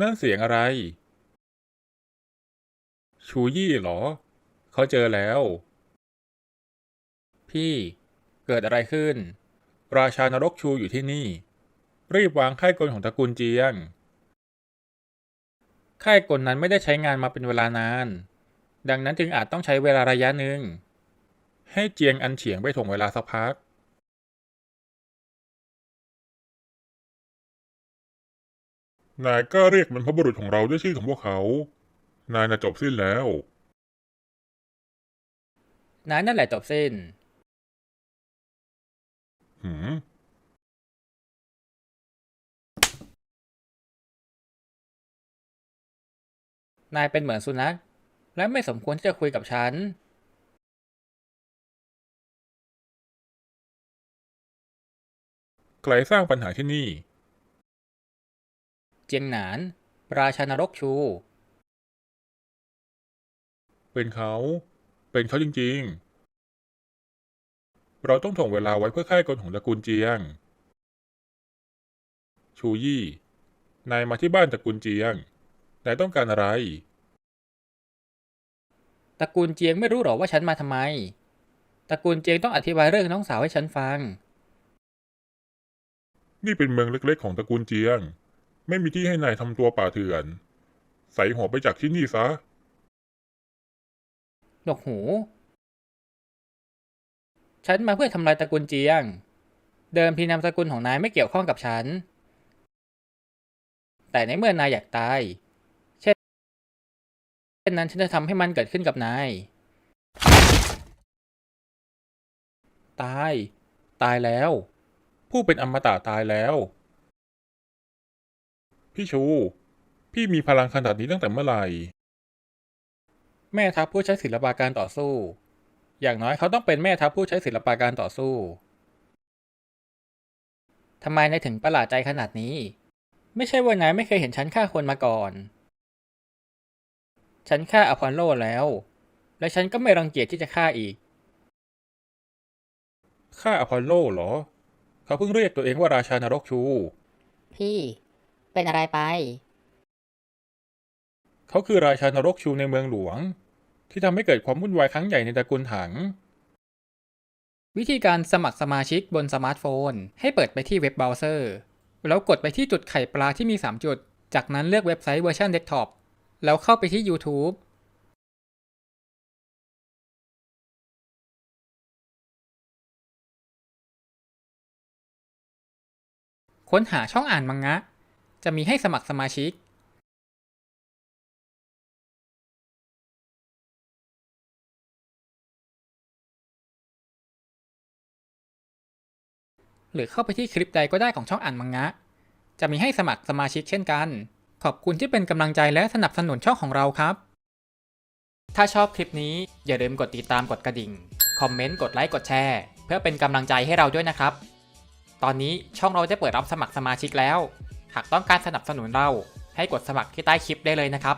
นั่นเสียงอะไร ชูยี่เหรอ เขาเจอแล้ว พี่ เกิดอะไรขึ้น ราชานรกชูอยู่ที่นี่ รีบวางค่ายกลของตระกูลเจียง ค่ายกลนั้นไม่ได้ใช้งานมาเป็นเวลานาน ดังนั้นจึงอาจต้องใช้เวลาระยะหนึ่ง ให้เจียงอันเฉียงไปถ่วงเวลาสักพัก นายก็เรียกมันพระบุรุษของเราด้วยชื่อของพวกเขา นายน่ะจบสิ้นแล้ว นายนั่นแหละจบสิ้น หืม นายเป็นเหมือนสุนัข และไม่สมควรที่จะคุยกับฉัน ใครสร้างปัญหาที่นี่ เจียงหนาน ราชานรกชู เป็นเขา เป็นเขาจริงๆ เราต้องถ่วงเวลาไว้เพื่อค่ายกลของตระกูลเจียง ชูยี่ นายมาที่บ้านตระกูลเจียง นายต้องการอะไร ตระกูลเจียงไม่รู้หรอว่าฉันมาทำไม ตระกูลเจียงต้องอธิบายเรื่องน้องสาวให้ฉันฟัง นี่เป็นเมืองเล็กๆของตระกูลเจียง ไม่มีที่ให้นายทำตัวป่าเถื่อน ใส่หัวไปจากที่นี่ซะ หนวกหู ฉันมาเพื่อทำลายตระกูลเจียง เดิมทีนามสกุลของนายไม่เกี่ยวข้องกับฉัน แต่ในเมื่อนายอยากตาย เช่นเช่นนั้นฉันจะทำให้มันเกิดขึ้นกับนาย ตาย ตายแล้ว ผู้เป็นอมตะตายแล้ว พี่ชู พี่มีพลังขนาดนี้ตั้งแต่เมื่อไหร่ แม่ทัพผู้ใช้ศิลปะการต่อสู้ อย่างน้อยเขาต้องเป็นแม่ทัพผู้ใช้ศิลปะการต่อสู้ทำไมนายถึงประหลาดใจขนาดนี้ ไม่ใช่ว่านายไม่เคยเห็นฉันฆ่าคนมาก่อน ฉันฆ่าอพอลโลแล้ว และฉันก็ไม่รังเกียจที่จะฆ่าอีกข้าอพอลโลเหรอ เขาเพิ่งเรียกตัวเองว่าราชานรกชู พี่ เป็นอะไรไป เขาคือราชานรกชูในเมืองหลวง ที่ทำให้เกิดความวุ่นวายครั้งใหญ่ในตระกูลถัง วิธีการสมัครสมาชิกบนสมาร์ทโฟน ให้เปิดไปที่เว็บเบราว์เซอร์ แล้วกดไปที่จุดไข่ปลาที่มี 3 จุด จากนั้นเลือกเว็บไซต์เวอร์ชันเดสก์ท็อปแล้วเข้าไปที่ YouTube ค้นหาช่องอ่านมังงะ จะมีให้สมัครสมาชิกหรือเข้าไปที่คลิปใดก็ได้ของช่องอ่านมังงะ จะมีให้สมัครสมาชิกเช่นกัน ขอบคุณที่เป็นกำลังใจและสนับสนุนช่องของเราครับ ถ้าชอบคลิปนี้อย่าลืมกดติดตามกดกระดิ่ง คอมเมนต์ กดไลค์ กดแชร์ เพื่อเป็นกำลังใจให้เราด้วยนะครับ ตอนนี้ช่องเราได้เปิดรับสมัครสมาชิกแล้วากต้องการสนับสนุนเรา ให้กดสมัครที่ใต้คลิปได้เลยนะครับ